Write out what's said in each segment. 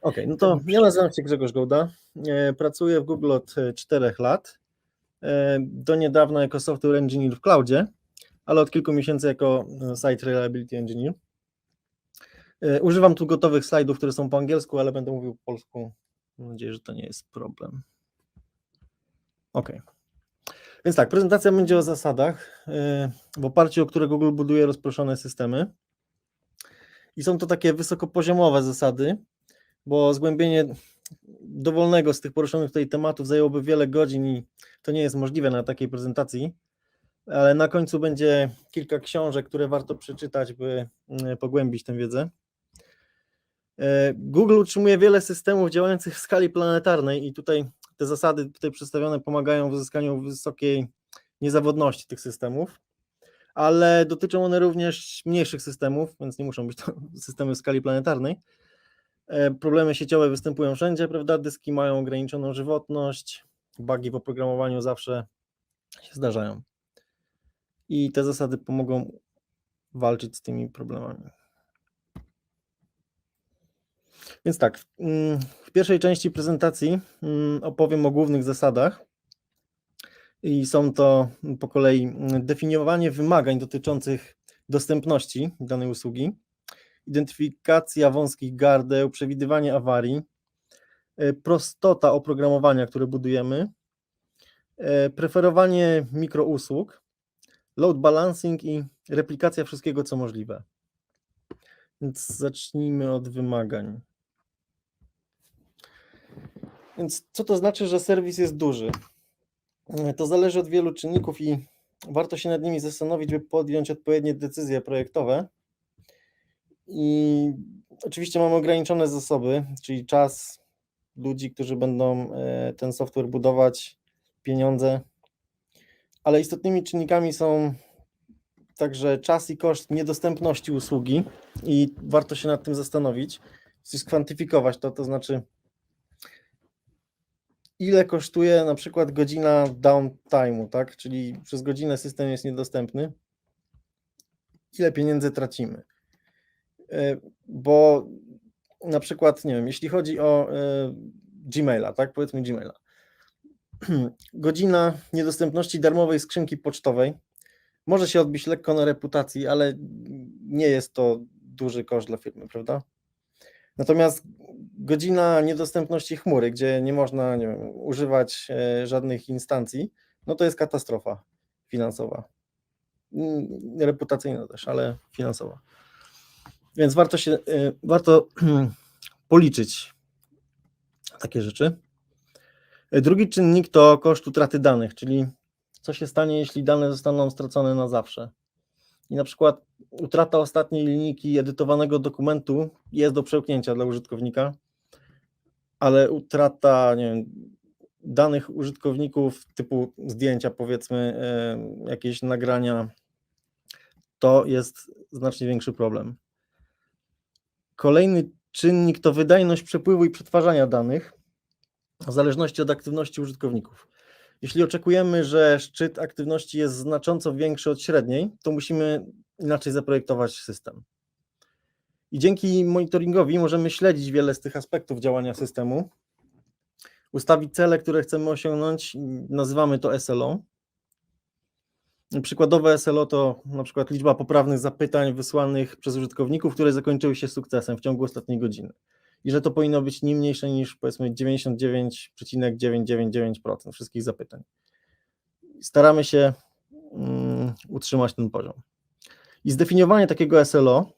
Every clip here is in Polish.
Okej, no to ja nazywam się Grzegorz Gołda. E, Pracuję w Google od 4 lat. E, Do niedawna jako software engineer w cloudzie, ale od kilku miesięcy jako e, site reliability engineer. E, Używam tu gotowych slajdów, które są po angielsku, ale będę mówił po polsku. Mam nadzieję, że to nie jest problem. Ok. Więc tak, prezentacja będzie o zasadach, e, w oparciu o które Google buduje rozproszone systemy. I są to takie wysokopoziomowe zasady, bo zgłębienie dowolnego z tych poruszonych tutaj tematów zajęłoby wiele godzin i to nie jest możliwe na takiej prezentacji, ale na końcu będzie kilka książek, które warto przeczytać, by mm, pogłębić tę wiedzę. E, Google utrzymuje wiele systemów działających w skali planetarnej i tutaj te zasady tutaj przedstawione pomagają w uzyskaniu wysokiej niezawodności tych systemów, ale dotyczą one również mniejszych systemów, więc nie muszą być to systemy w skali planetarnej. E, Problemy sieciowe występują wszędzie, prawda? Dyski mają ograniczoną żywotność, bugi w oprogramowaniu zawsze się zdarzają. I te zasady pomogą walczyć z tymi problemami. Więc tak, w- mm, pierwszej części prezentacji mm, opowiem o głównych zasadach. I są to po kolei mm, definiowanie wymagań dotyczących dostępności danej usługi, identyfikacja wąskich gardeł, przewidywanie awarii, e, prostota oprogramowania, które budujemy, e, preferowanie mikrousług, load balancing i replikacja wszystkiego, co możliwe. Więc zacznijmy od wymagań. Więc co to znaczy, że serwis jest duży? E, To zależy od wielu czynników i warto się nad nimi zastanowić, by podjąć odpowiednie decyzje projektowe. I oczywiście mamy ograniczone zasoby, czyli czas ludzi, którzy będą e, ten software budować, pieniądze, ale istotnymi czynnikami są także czas i koszt niedostępności usługi i warto się nad tym zastanowić, skwantyfikować to, to znaczy ile kosztuje na przykład godzina downtime'u, tak? Czyli przez godzinę system jest niedostępny. Ile pieniędzy tracimy? Bo na przykład, nie wiem, jeśli chodzi o e, Gmaila, tak? Powiedzmy Gmaila. Godzina niedostępności darmowej skrzynki pocztowej może się odbić lekko na reputacji, ale nie jest to duży koszt dla firmy, prawda? Natomiast godzina niedostępności chmury, gdzie nie można nie wiem, używać e, żadnych instancji, no to jest katastrofa finansowa. Mm, Reputacyjna też, ale finansowa. Więc warto się, e, warto policzyć takie rzeczy. Drugi czynnik to koszt utraty danych, czyli co się stanie, jeśli dane zostaną stracone na zawsze. I na przykład utrata ostatniej linijki edytowanego dokumentu jest do przełknięcia dla użytkownika, ale utrata nie wiem, danych użytkowników typu zdjęcia, powiedzmy, e, jakieś nagrania, to jest znacznie większy problem. Kolejny czynnik to wydajność przepływu i przetwarzania danych w zależności od aktywności użytkowników. Jeśli oczekujemy, że szczyt aktywności jest znacząco większy od średniej, to musimy inaczej zaprojektować system. I dzięki monitoringowi możemy śledzić wiele z tych aspektów działania systemu, ustawić cele, które chcemy osiągnąć, nazywamy to SLO. Przykładowe SLO to na przykład liczba poprawnych zapytań wysłanych przez użytkowników, które zakończyły się sukcesem w ciągu ostatniej godziny. I że to powinno być nie mniejsze niż powiedzmy 99,999% wszystkich zapytań. Staramy się um, utrzymać ten poziom. I zdefiniowanie takiego SLO,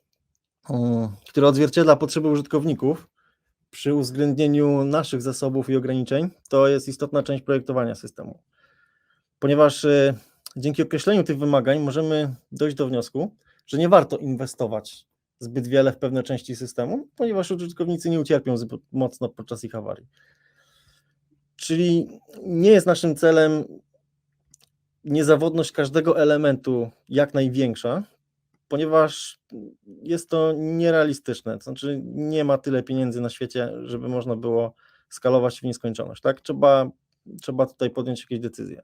um, które odzwierciedla potrzeby użytkowników przy uwzględnieniu naszych zasobów i ograniczeń, to jest istotna część projektowania systemu. Ponieważ y, dzięki określeniu tych wymagań możemy dojść do wniosku, że nie warto inwestować zbyt wiele w pewne części systemu, ponieważ użytkownicy nie ucierpią zbyt mocno podczas ich awarii. Czyli nie jest naszym celem niezawodność każdego elementu jak największa, ponieważ jest to nierealistyczne. To znaczy, nie ma tyle pieniędzy na świecie, żeby można było skalować w nieskończoność. Tak? Trzeba, trzeba tutaj podjąć jakieś decyzje.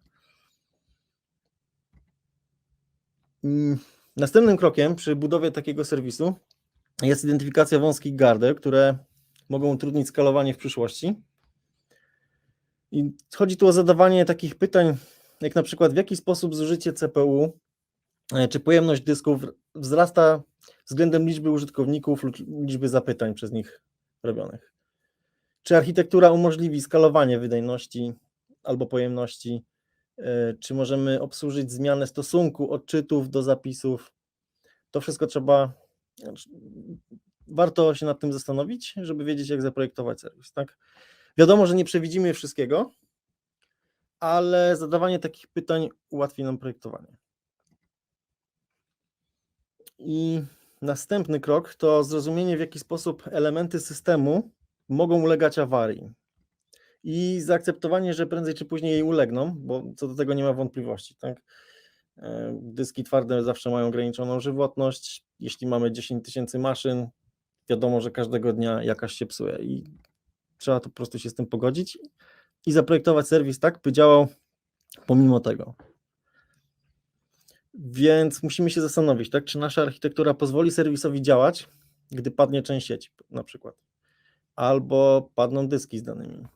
Następnym krokiem przy budowie takiego serwisu jest identyfikacja wąskich gardeł, które mogą utrudnić skalowanie w przyszłości. I chodzi tu o zadawanie takich pytań, jak na przykład w jaki sposób zużycie CPU e, czy pojemność dysków wzrasta względem liczby użytkowników lub liczby zapytań przez nich robionych. Czy architektura umożliwi skalowanie wydajności albo pojemności? E, Czy możemy obsłużyć zmianę stosunku odczytów do zapisów? To wszystko trzeba, znaczy, warto się nad tym zastanowić, żeby wiedzieć, jak zaprojektować serwis. Tak? Wiadomo, że nie przewidzimy wszystkiego, ale zadawanie takich pytań ułatwi nam projektowanie. I następny krok to zrozumienie, w jaki sposób elementy systemu mogą ulegać awarii. I zaakceptowanie, że prędzej czy później jej ulegną, bo co do tego nie ma wątpliwości. Tak? E, Dyski twarde zawsze mają ograniczoną żywotność. Jeśli mamy 10 tysięcy maszyn, wiadomo, że każdego dnia jakaś się psuje i trzeba to po prostu się z tym pogodzić i zaprojektować serwis tak, by działał pomimo tego. Więc musimy się zastanowić, tak, czy nasza architektura pozwoli serwisowi działać, gdy padnie część sieci, na przykład, albo padną dyski z danymi.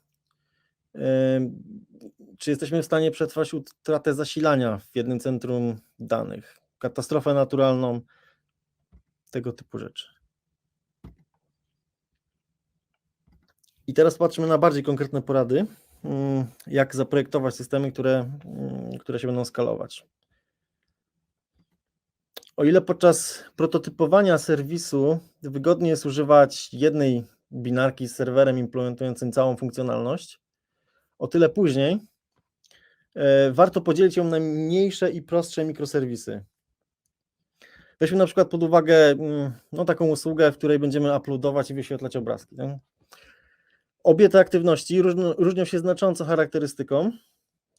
Czy jesteśmy w stanie przetrwać utratę zasilania w jednym centrum danych, katastrofę naturalną, tego typu rzeczy. I teraz patrzmy na bardziej konkretne porady, ym, jak zaprojektować systemy, które, ym, które się będą skalować. O ile podczas prototypowania serwisu wygodnie jest używać jednej binarki z serwerem implementującym całą funkcjonalność, o tyle później e, warto podzielić ją na mniejsze i prostsze mikroserwisy. Weźmy na przykład pod uwagę mm, no, taką usługę, w której będziemy uploadować i wyświetlać obrazki. tak? Obie te aktywności różnią, się znacząco charakterystyką.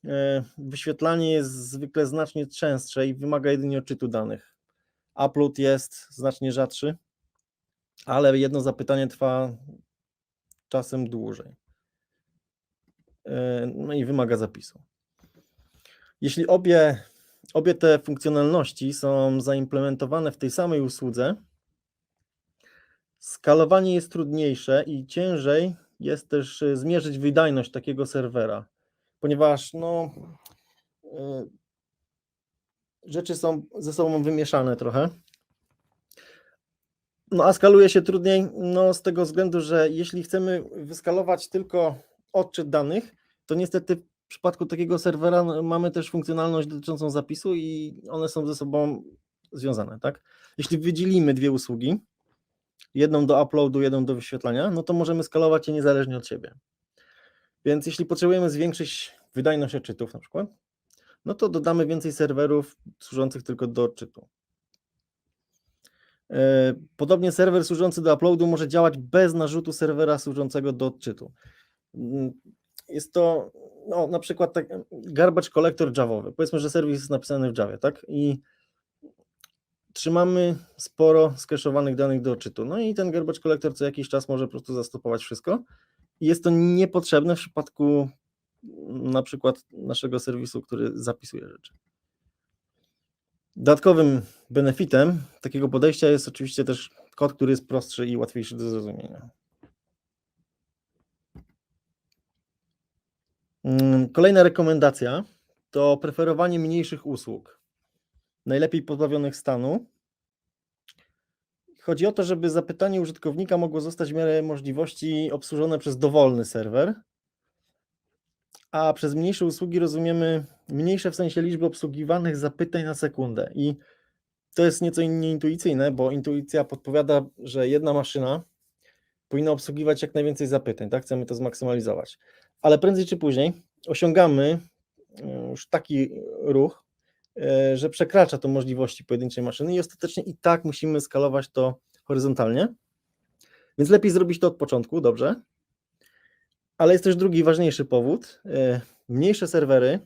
E, Wyświetlanie jest zwykle znacznie częstsze i wymaga jedynie odczytu danych. Upload jest znacznie rzadszy, ale jedno zapytanie trwa czasem dłużej. E, No i wymaga zapisu. Jeśli obie, obie te funkcjonalności są zaimplementowane w tej samej usłudze, skalowanie jest trudniejsze i ciężej jest też e, zmierzyć wydajność takiego serwera, ponieważ no, e, rzeczy są ze sobą wymieszane trochę. No a skaluje się trudniej no, z tego względu, że jeśli chcemy wyskalować tylko odczyt danych, to niestety w przypadku takiego serwera no, mamy też funkcjonalność dotyczącą zapisu i one są ze sobą związane, tak? Jeśli wydzielimy dwie usługi, jedną do uploadu, jedną do wyświetlania, no to możemy skalować je niezależnie od siebie. Więc jeśli potrzebujemy zwiększyć wydajność odczytów na przykład, no to dodamy więcej serwerów służących tylko do odczytu. E, Podobnie serwer służący do uploadu może działać bez narzutu serwera służącego do odczytu. Mm, Jest to no, na przykład tak, garbage collector javowy. Powiedzmy, że serwis jest napisany w Javie, tak? I trzymamy sporo skeszowanych danych do odczytu. No i ten garbage collector co jakiś czas może po prostu zastopować wszystko. I jest to niepotrzebne w przypadku na przykład naszego serwisu, który zapisuje rzeczy. Dodatkowym benefitem takiego podejścia jest oczywiście też kod, który jest prostszy i łatwiejszy do zrozumienia. Kolejna rekomendacja to preferowanie mniejszych usług, najlepiej pozbawionych stanu. Chodzi o to, żeby zapytanie użytkownika mogło zostać w miarę możliwości obsłużone przez dowolny serwer, a przez mniejsze usługi rozumiemy mniejsze w sensie liczby obsługiwanych zapytań na sekundę. I to jest nieco nieintuicyjne, bo intuicja podpowiada, że jedna maszyna powinna obsługiwać jak najwięcej zapytań, tak? Chcemy to zmaksymalizować. Ale prędzej czy później osiągamy e, już taki ruch, e, że przekracza to możliwości pojedynczej maszyny i ostatecznie i tak musimy skalować to horyzontalnie. Więc lepiej zrobić to od początku, dobrze. Ale jest też drugi ważniejszy powód. E, Mniejsze serwery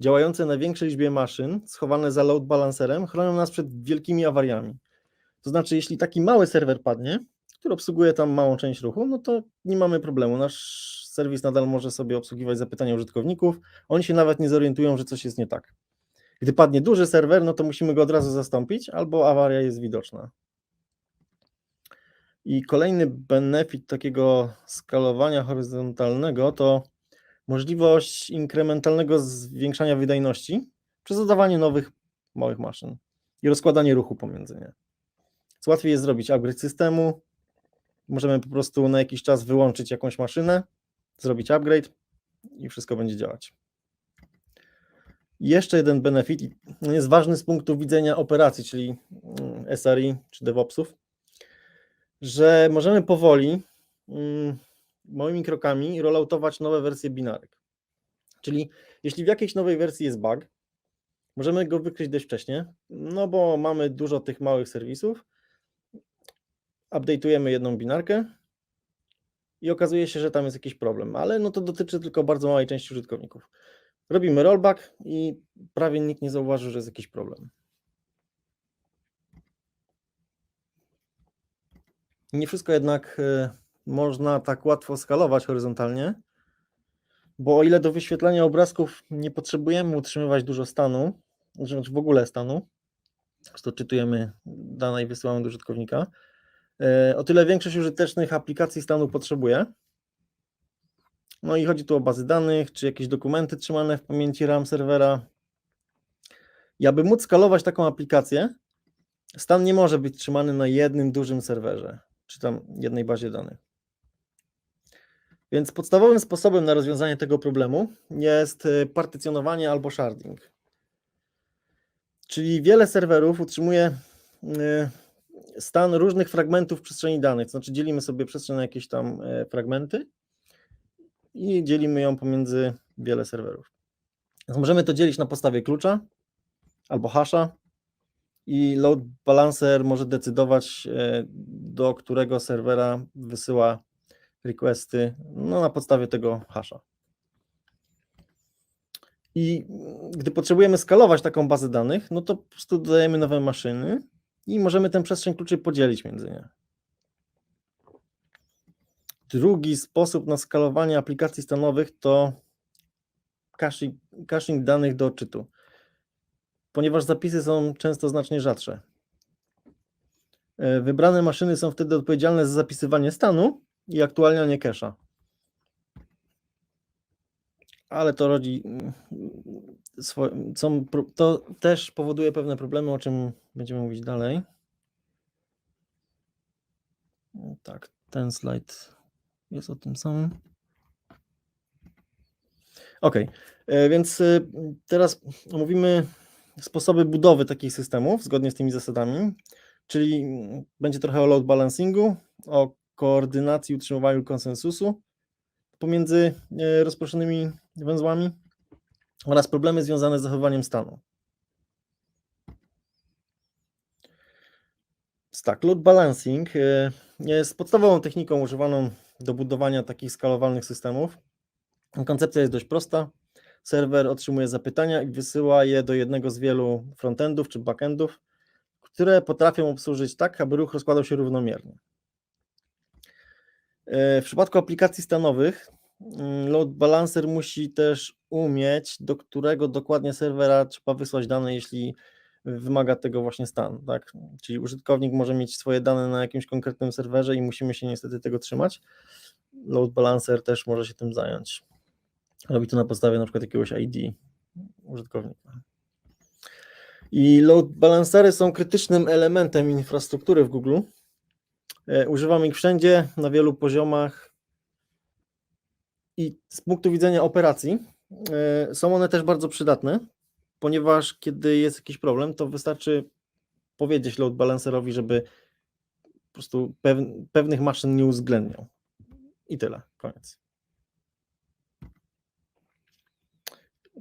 działające na większej liczbie maszyn, schowane za load balancerem, chronią nas przed wielkimi awariami. To znaczy, jeśli taki mały serwer padnie, który obsługuje tam małą część ruchu, no to nie mamy problemu. Nasz serwis nadal może sobie obsługiwać zapytania użytkowników. Oni się nawet nie zorientują, że coś jest nie tak. Gdy padnie duży serwer, no to musimy go od razu zastąpić, albo awaria jest widoczna. I kolejny benefit takiego skalowania horyzontalnego to możliwość inkrementalnego zwiększania wydajności przez dodawanie nowych małych maszyn i rozkładanie ruchu pomiędzy nie. Łatwiej jest zrobić upgrade systemu. Możemy po prostu na jakiś czas wyłączyć jakąś maszynę, zrobić upgrade i wszystko będzie działać. Jeszcze jeden benefit, jest ważny z punktu widzenia operacji, czyli mm, SRI czy DevOpsów, że możemy powoli, mm, małymi krokami rolloutować nowe wersje binarek. Czyli jeśli w jakiejś nowej wersji jest bug, możemy go wykryć dość wcześnie, no bo mamy dużo tych małych serwisów, update'ujemy jedną binarkę i okazuje się, że tam jest jakiś problem, ale no to dotyczy tylko bardzo małej części użytkowników. Robimy rollback i prawie nikt nie zauważy, że jest jakiś problem. Nie wszystko jednak y, można tak łatwo skalować horyzontalnie, bo o ile do wyświetlania obrazków nie potrzebujemy utrzymywać dużo stanu, znaczy w ogóle stanu, to czytujemy dane i wysyłamy do użytkownika, o tyle większość użytecznych aplikacji stanu potrzebuje. No i chodzi tu o bazy danych, czy jakieś dokumenty trzymane w pamięci RAM serwera. I aby móc skalować taką aplikację, stan nie może być trzymany na jednym dużym serwerze, czy tam jednej bazie danych. Więc podstawowym sposobem na rozwiązanie tego problemu jest y, partycjonowanie albo sharding. Czyli wiele serwerów utrzymuje y, stan różnych fragmentów przestrzeni danych, to znaczy dzielimy sobie przestrzeń na jakieś tam y, fragmenty i dzielimy ją pomiędzy wiele serwerów. Więc możemy to dzielić na podstawie klucza albo hasza i load balancer może decydować, e, do którego serwera wysyła requesty no, na podstawie tego hasza. I gdy potrzebujemy skalować taką bazę danych, no to po prostu dodajemy nowe maszyny i możemy tę przestrzeń kluczy podzielić między nie. Drugi sposób na skalowanie aplikacji stanowych to caching, caching danych do odczytu, ponieważ zapisy są często znacznie rzadsze. E, Wybrane maszyny są wtedy odpowiedzialne za zapisywanie stanu i aktualnianie cache'a. Ale to rodzi. mm, to też powoduje pewne problemy, o czym będziemy mówić dalej. Tak, ten slajd jest o tym samym. Ok, więc y, teraz omówimy sposoby budowy takich systemów zgodnie z tymi zasadami, czyli mm, będzie trochę o load balancingu, o koordynacji i utrzymywaniu konsensusu pomiędzy y, rozproszonymi węzłami oraz problemy związane z zachowaniem stanu. Tak, load balancing y, jest podstawową techniką używaną do budowania takich skalowalnych systemów. Koncepcja jest dość prosta. Serwer otrzymuje zapytania i wysyła je do jednego z wielu frontendów czy backendów, które potrafią obsłużyć tak, aby ruch rozkładał się równomiernie. E, W przypadku aplikacji stanowych mm, load balancer musi też umieć, do którego dokładnie serwera trzeba wysłać dane, jeśli wymaga tego właśnie stan. Tak? Czyli użytkownik może mieć swoje dane na jakimś konkretnym serwerze i musimy się niestety tego trzymać. Load balancer też może się tym zająć. Robi to na podstawie na przykład jakiegoś ID użytkownika. I load balancery są krytycznym elementem infrastruktury w Google. E, Używamy ich wszędzie, na wielu poziomach. I z punktu widzenia operacji e, są one też bardzo przydatne, ponieważ kiedy jest jakiś problem, to wystarczy powiedzieć load balancerowi, żeby po prostu pew- pewnych maszyn nie uwzględniał. I tyle, koniec.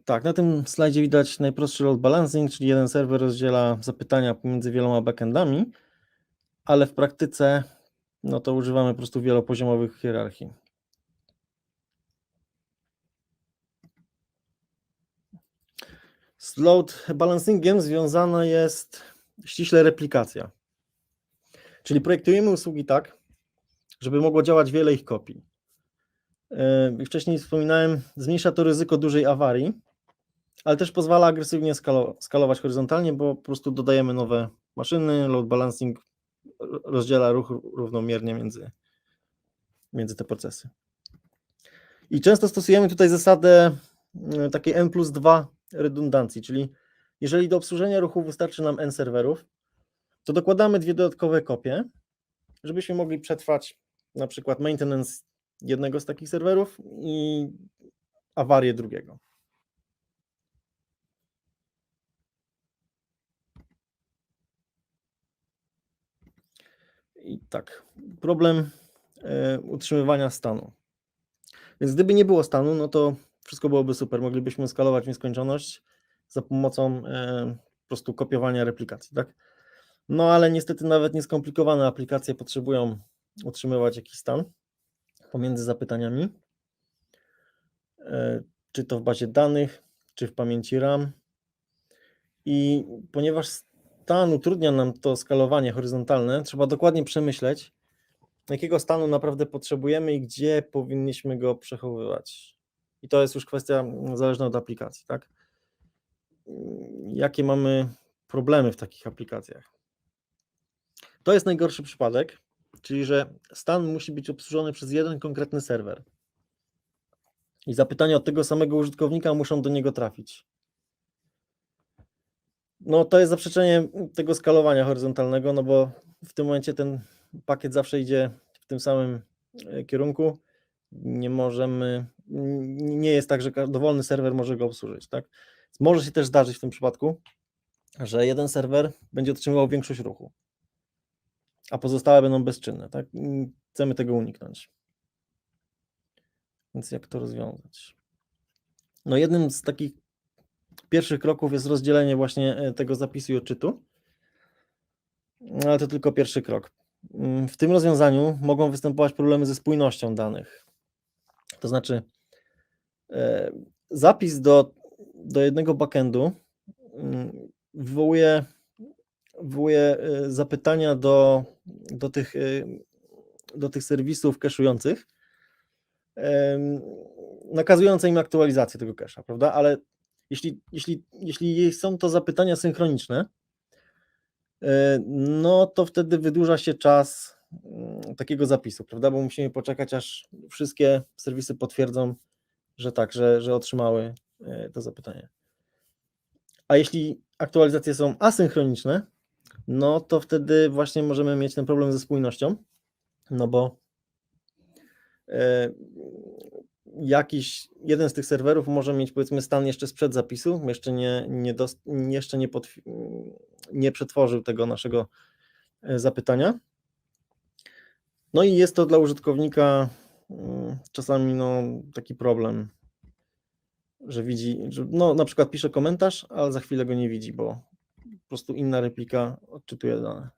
Tak, na tym slajdzie widać najprostszy load balancing, czyli jeden serwer rozdziela zapytania pomiędzy wieloma backendami, ale w praktyce no to używamy po prostu wielopoziomowych hierarchii. Z load balancingiem związana jest ściśle replikacja. Czyli projektujemy usługi tak, żeby mogło działać wiele ich kopii. Yy, wcześniej wspominałem, zmniejsza to ryzyko dużej awarii, ale też pozwala agresywnie skalo, skalować horyzontalnie, bo po prostu dodajemy nowe maszyny, load balancing ro- rozdziela ruch równomiernie między, między te procesy. I często stosujemy tutaj zasadę mm, takiej n plus 2 redundancji, czyli jeżeli do obsłużenia ruchu wystarczy nam n serwerów, to dokładamy dwie dodatkowe kopie, żebyśmy mogli przetrwać na przykład maintenance jednego z takich serwerów i awarię drugiego. I tak, problem e, utrzymywania stanu. Więc gdyby nie było stanu, no to wszystko byłoby super. Moglibyśmy skalować nieskończoność za pomocą e, po prostu kopiowania replikacji, tak? No ale niestety nawet nieskomplikowane aplikacje potrzebują utrzymywać jakiś stan pomiędzy zapytaniami. E, Czy to w bazie danych, czy w pamięci RAM. I ponieważ stan utrudnia nam to skalowanie horyzontalne, trzeba dokładnie przemyśleć, jakiego stanu naprawdę potrzebujemy i gdzie powinniśmy go przechowywać. I to jest już kwestia mm, zależna od aplikacji, tak? Jakie mamy problemy w takich aplikacjach? To jest najgorszy przypadek, czyli że stan musi być obsłużony przez jeden konkretny serwer. I zapytania od tego samego użytkownika muszą do niego trafić. No to jest zaprzeczenie tego skalowania horyzontalnego, no bo w tym momencie ten pakiet zawsze idzie w tym samym e, kierunku. Nie możemy, nie jest tak, że dowolny serwer może go obsłużyć, tak? Może się też zdarzyć w tym przypadku, że jeden serwer będzie otrzymywał większość ruchu, a pozostałe będą bezczynne, tak? Chcemy tego uniknąć. Więc jak to rozwiązać? No jednym z takich pierwszych kroków jest rozdzielenie właśnie e, tego zapisu i odczytu. Ale to tylko pierwszy krok. Mm, W tym rozwiązaniu mogą występować problemy ze spójnością danych. To znaczy, zapis do, do jednego backendu mm, wywołuje, wywołuje e, zapytania do, do, tych, e, do tych serwisów cache'ujących, em, nakazujące im aktualizację tego cache'a, prawda? Ale jeśli, jeśli, jeśli są to zapytania synchroniczne, e, no to wtedy wydłuża się czas mm, takiego zapisu, prawda? Bo musimy poczekać, aż wszystkie serwisy potwierdzą, że tak, że, że otrzymały e, to zapytanie. A jeśli aktualizacje są asynchroniczne, no to wtedy właśnie możemy mieć ten problem ze spójnością, no bo e, jakiś jeden z tych serwerów może mieć powiedzmy stan jeszcze sprzed zapisu, jeszcze nie, nie, jeszcze nie, potw, nie przetworzył tego naszego e, zapytania. No i jest to dla użytkownika czasami no, taki problem, że widzi, że no, na przykład pisze komentarz, ale za chwilę go nie widzi, bo po prostu inna replika odczytuje dane.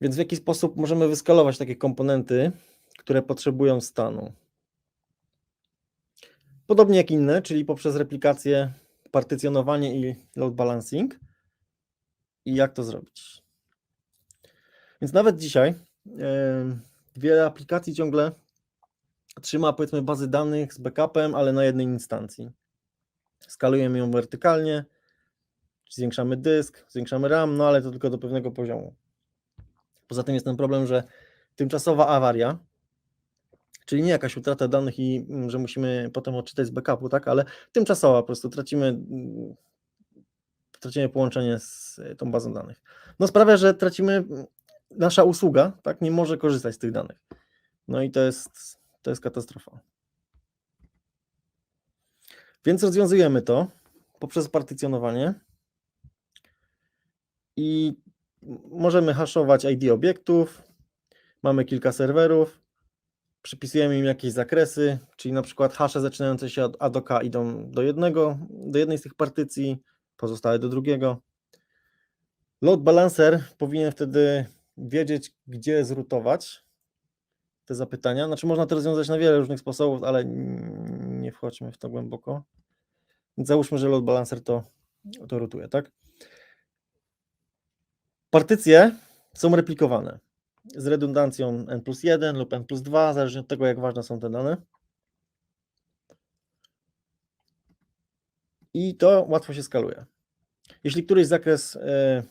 Więc w jaki sposób możemy wyskalować takie komponenty, które potrzebują stanu? Podobnie jak inne, czyli poprzez replikację, partycjonowanie i load balancing. I jak to zrobić? Więc nawet dzisiaj wiele aplikacji ciągle trzyma powiedzmy bazy danych z backupem, ale na jednej instancji. Skalujemy ją wertykalnie, zwiększamy dysk, zwiększamy RAM, no ale to tylko do pewnego poziomu. Poza tym jest ten problem, że tymczasowa awaria, czyli nie jakaś utrata danych i mm, że musimy potem odczytać z backupu, tak, ale tymczasowa po prostu tracimy, tracimy połączenie z tą bazą danych. No sprawia, że tracimy, nasza usługa, tak, nie może korzystać z tych danych. No i to jest, to jest katastrofa. Więc rozwiązujemy to poprzez partycjonowanie i możemy haszować ID obiektów, mamy kilka serwerów, przypisujemy im jakieś zakresy, czyli na przykład hasze zaczynające się od A do K idą do jednego, do jednej z tych partycji, pozostałe do drugiego. Load balancer powinien wtedy wiedzieć, gdzie zrutować te zapytania. Znaczy można to rozwiązać na wiele różnych sposobów, ale nie wchodźmy w to głęboko. Załóżmy, że load balancer to, to rutuje, tak? Partycje są replikowane z redundancją n plus 1 lub n plus 2, zależnie od tego, jak ważne są te dane. I to łatwo się skaluje. jeśli któryś zakres, e,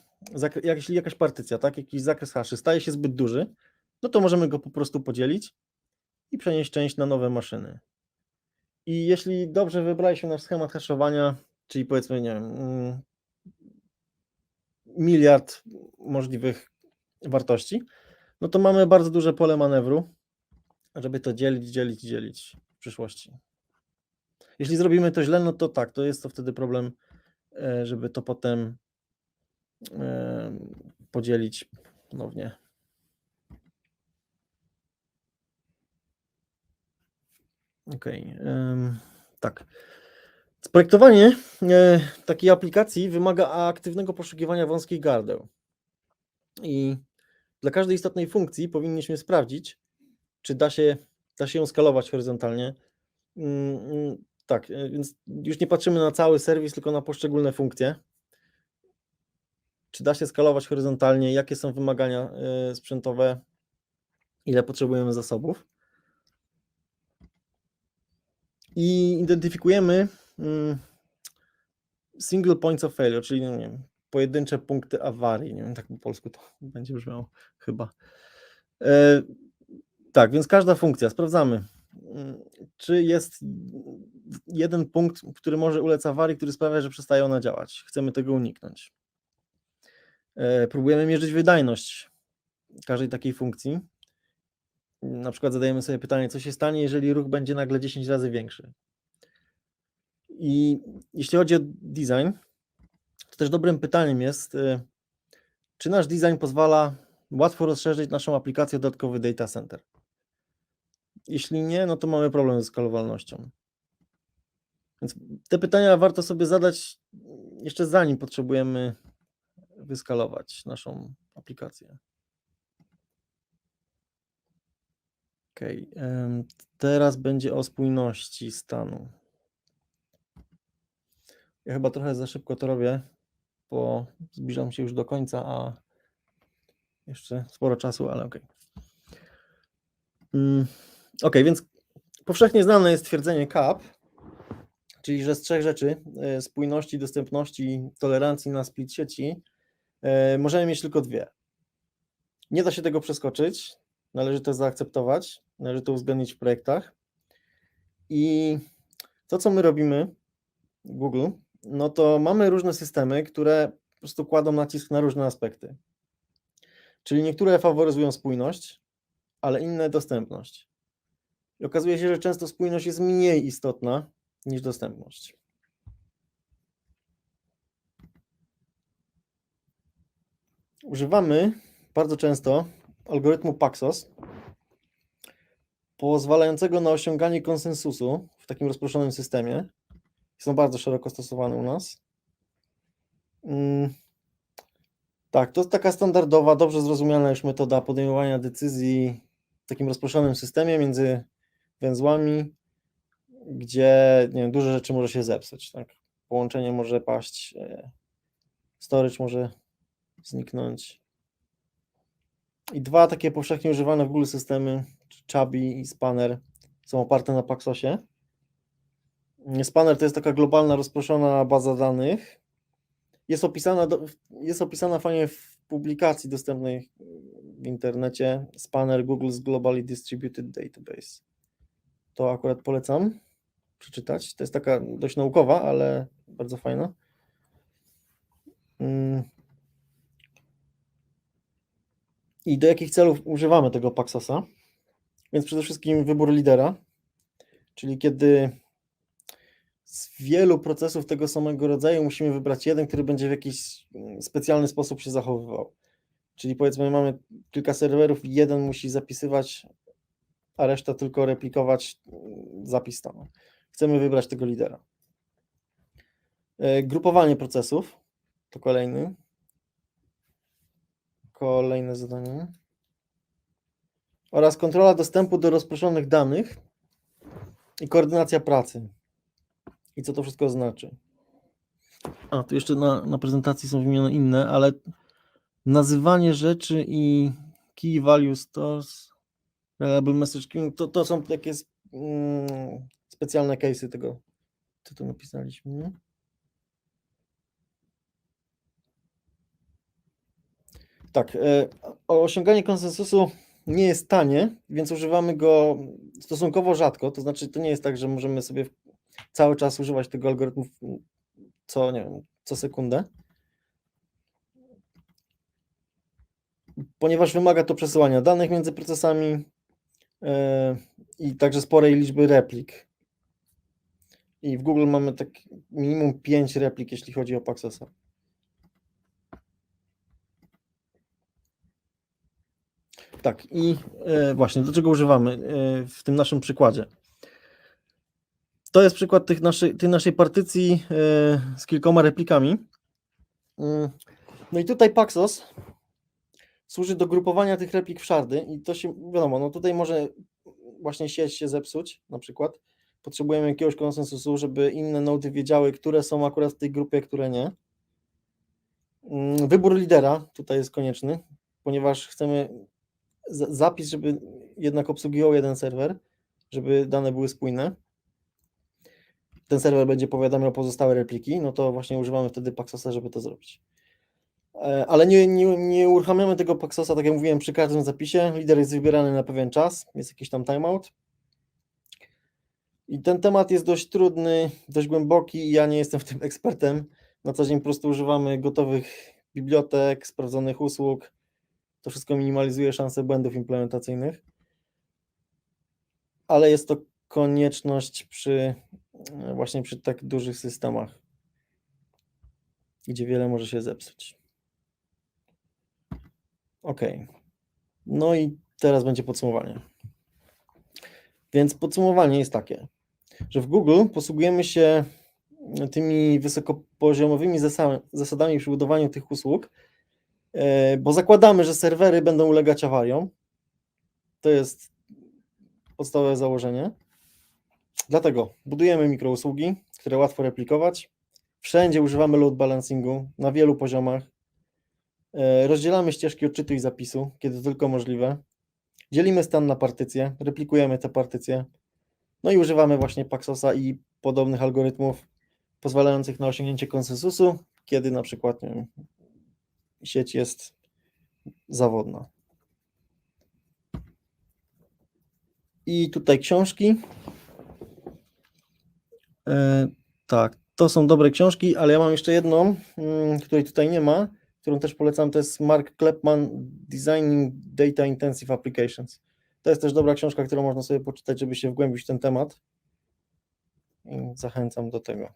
jeśli jakaś partycja, tak, jakiś zakres haszy staje się zbyt duży, no to możemy go po prostu podzielić i przenieść część na nowe maszyny. I jeśli dobrze wybraliśmy nasz schemat haszowania, czyli powiedzmy, nie wiem, mm, miliard możliwych wartości, no to mamy bardzo duże pole manewru, żeby to dzielić, dzielić, dzielić w przyszłości. Jeśli zrobimy to źle, no to tak, to jest to wtedy problem, e, żeby to potem podzielić ponownie. Okej, tak. Sprojektowanie e, takiej aplikacji wymaga aktywnego poszukiwania wąskich gardeł. I dla każdej istotnej funkcji powinniśmy sprawdzić, czy da się, da się ją skalować horyzontalnie. Mm, mm, Tak, e, więc już nie patrzymy na cały serwis, tylko na poszczególne funkcje. Czy da się skalować horyzontalnie, jakie są wymagania e, sprzętowe, ile potrzebujemy zasobów. I identyfikujemy mm, single points of failure, czyli no nie wiem, pojedyncze punkty awarii. Nie wiem, tak po polsku to będzie brzmiało chyba. E, tak, więc każda funkcja, sprawdzamy, mm, czy jest jeden punkt, który może ulec awarii, który sprawia, że przestaje ona działać. Chcemy tego uniknąć. E, próbujemy mierzyć wydajność każdej takiej funkcji. Na przykład zadajemy sobie pytanie, co się stanie, jeżeli ruch będzie nagle 10 razy większy. I jeśli chodzi o design, to też dobrym pytaniem jest, y, czy nasz design pozwala łatwo rozszerzyć naszą aplikację o dodatkowy data center. Jeśli nie, no to mamy problem ze skalowalnością. Więc te pytania warto sobie zadać jeszcze zanim potrzebujemy wyskalować naszą aplikację. Ok, teraz będzie o spójności stanu. Ja chyba trochę za szybko to robię, bo zbliżam się już do końca, a jeszcze sporo czasu, ale ok. Ok, więc powszechnie znane jest twierdzenie CAP, czyli że z trzech rzeczy e, spójności, dostępności, tolerancji na split sieci możemy mieć tylko dwie. Nie da się tego przeskoczyć, należy to zaakceptować, należy to uwzględnić w projektach. I to, co my robimy, Google, no to mamy różne systemy, które po prostu kładą nacisk na różne aspekty. Czyli niektóre faworyzują spójność, ale inne dostępność. I okazuje się, że często spójność jest mniej istotna niż dostępność. Używamy bardzo często algorytmu Paxos, pozwalającego na osiąganie konsensusu w takim rozproszonym systemie. Są bardzo szeroko stosowane u nas. Mm, tak, to jest taka standardowa, dobrze zrozumiana już metoda podejmowania decyzji w takim rozproszonym systemie między węzłami, gdzie nie wiem, duże rzeczy może się zepsuć. Tak? Połączenie może paść, e, storage może zniknąć. I dwa takie powszechnie używane w Google systemy, Chubby i Spanner, są oparte na Paxosie. Spanner to jest taka globalna, rozproszona baza danych. Jest opisana, jest opisana fajnie w publikacji dostępnej w internecie. Spanner Google's Globally Distributed Database. To akurat polecam przeczytać. To jest taka dość naukowa, ale bardzo fajna. I do jakich celów używamy tego Paxosa? Więc przede wszystkim wybór lidera, czyli kiedy z wielu procesów tego samego rodzaju musimy wybrać jeden, który będzie w jakiś mm, specjalny sposób się zachowywał. Czyli powiedzmy, mamy kilka serwerów jeden musi zapisywać, a reszta tylko replikować mm, zapis stanu. Chcemy wybrać tego lidera. E, grupowanie procesów to kolejny. Kolejne zadanie. Oraz kontrola dostępu do rozproszonych danych i koordynacja pracy i co to wszystko znaczy. A, tu jeszcze na, na prezentacji są wymienione inne, ale nazywanie rzeczy i key value stores, reliable message to, to są takie mm, specjalne case'y tego, co tu napisaliśmy. Tak, e, osiąganie konsensusu nie jest tanie, więc używamy go stosunkowo rzadko. To znaczy, to nie jest tak, że możemy sobie cały czas używać tego algorytmu co, nie wiem, co sekundę. Ponieważ wymaga to przesyłania danych między procesami e, i także sporej liczby replik. I w Google mamy tak minimum 5 replik, jeśli chodzi o Paxosa. Tak, i e, właśnie, do czego używamy e, w tym naszym przykładzie? To jest przykład tych naszej, tej naszej partycji e, z kilkoma replikami. Mm, No i tutaj Paxos służy do grupowania tych replik w szardy i to się, wiadomo, no tutaj może właśnie sieć się zepsuć na przykład. Potrzebujemy jakiegoś konsensusu, żeby inne nody wiedziały, które są akurat w tej grupie, które nie. Mm, Wybór lidera tutaj jest konieczny, ponieważ chcemy zapis, żeby jednak obsługiwał jeden serwer, żeby dane były spójne. Ten serwer będzie powiadamiał pozostałe repliki, no to właśnie używamy wtedy Paxosa, żeby to zrobić. E, Ale nie, nie, nie uruchamiamy tego Paxosa, tak jak mówiłem, przy każdym zapisie. Lider jest wybierany na pewien czas, jest jakiś tam timeout. I ten temat jest dość trudny, dość głęboki ja nie jestem w tym ekspertem. Na co dzień po prostu używamy gotowych bibliotek, sprawdzonych usług. To wszystko minimalizuje szanse błędów implementacyjnych. Ale jest to konieczność przy e, właśnie przy tak dużych systemach, gdzie wiele może się zepsuć. Ok. No i teraz będzie podsumowanie. Więc podsumowanie jest takie, że w Google posługujemy się tymi wysokopoziomowymi zasa- zasadami przy budowaniu tych usług, bo zakładamy, że serwery będą ulegać awariom. To jest podstawowe założenie. Dlatego budujemy mikrousługi, które łatwo replikować. Wszędzie używamy load balancingu na wielu poziomach. E, Rozdzielamy ścieżki odczytu i zapisu, kiedy tylko możliwe. Dzielimy stan na partycje, replikujemy te partycje. No i używamy właśnie Paxosa i podobnych algorytmów pozwalających na osiągnięcie konsensusu, kiedy na przykład nie wiem, sieć jest zawodna. I tutaj książki. E, tak, to są dobre książki, ale ja mam jeszcze jedną, mm, której tutaj nie ma, którą też polecam, to jest Mark Klepman Designing Data Intensive Applications. To jest też dobra książka, którą można sobie poczytać, żeby się wgłębić w ten temat. I zachęcam do tego.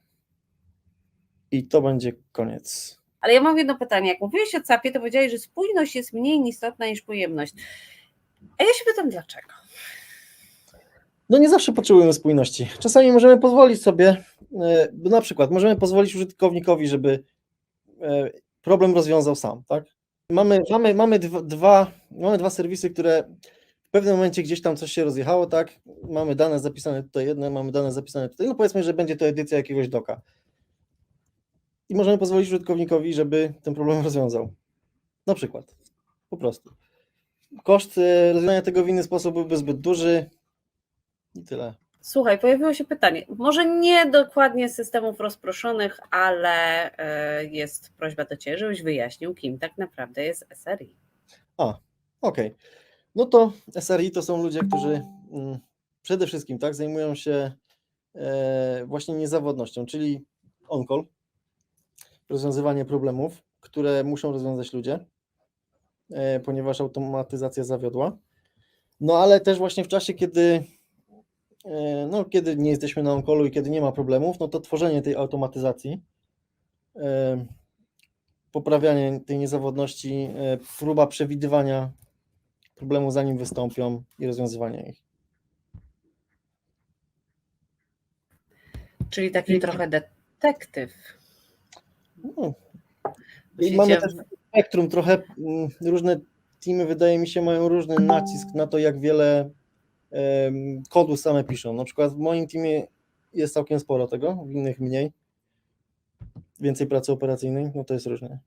I to będzie koniec. Ale ja mam jedno pytanie. Jak mówiłeś o CAP-ie, to powiedziałeś, że spójność jest mniej istotna niż pojemność. A ja się pytam, dlaczego? No nie zawsze potrzebujemy spójności. Czasami możemy pozwolić sobie, e, bo na przykład możemy pozwolić użytkownikowi, żeby e, problem rozwiązał sam, tak? Mamy, mamy, mamy, dwa, mamy dwa serwisy, które w pewnym momencie gdzieś tam coś się rozjechało, tak? Mamy dane zapisane tutaj jedne, mamy dane zapisane tutaj, no powiedzmy, że będzie to edycja jakiegoś doka. I możemy pozwolić użytkownikowi, żeby ten problem rozwiązał. Na przykład. Po prostu. Koszt e, rozwiązania tego w inny sposób byłby zbyt duży, i tyle. Słuchaj, pojawiło się pytanie. Może nie dokładnie z systemów rozproszonych, ale e, jest prośba do Ciebie, żebyś wyjaśnił, kim tak naprawdę jest SRI. A, okej. No to SRI to są ludzie, którzy mm, przede wszystkim tak, zajmują się e, właśnie niezawodnością, czyli on-call, rozwiązywanie problemów, które muszą rozwiązać ludzie, e, ponieważ automatyzacja zawiodła. No ale też właśnie w czasie, kiedy, e, no, kiedy nie jesteśmy na on-callu i kiedy nie ma problemów, no to tworzenie tej automatyzacji, e, poprawianie tej niezawodności, próba przewidywania problemów zanim wystąpią i rozwiązywania ich. Czyli taki trochę detektyw. No, i mamy też spektrum, trochę mm, różne teamy, wydaje mi się, mają różny nacisk na to, jak wiele em, kodu same piszą. Na przykład w moim teamie jest całkiem sporo tego, w innych mniej. Więcej pracy operacyjnej, no to jest różnie.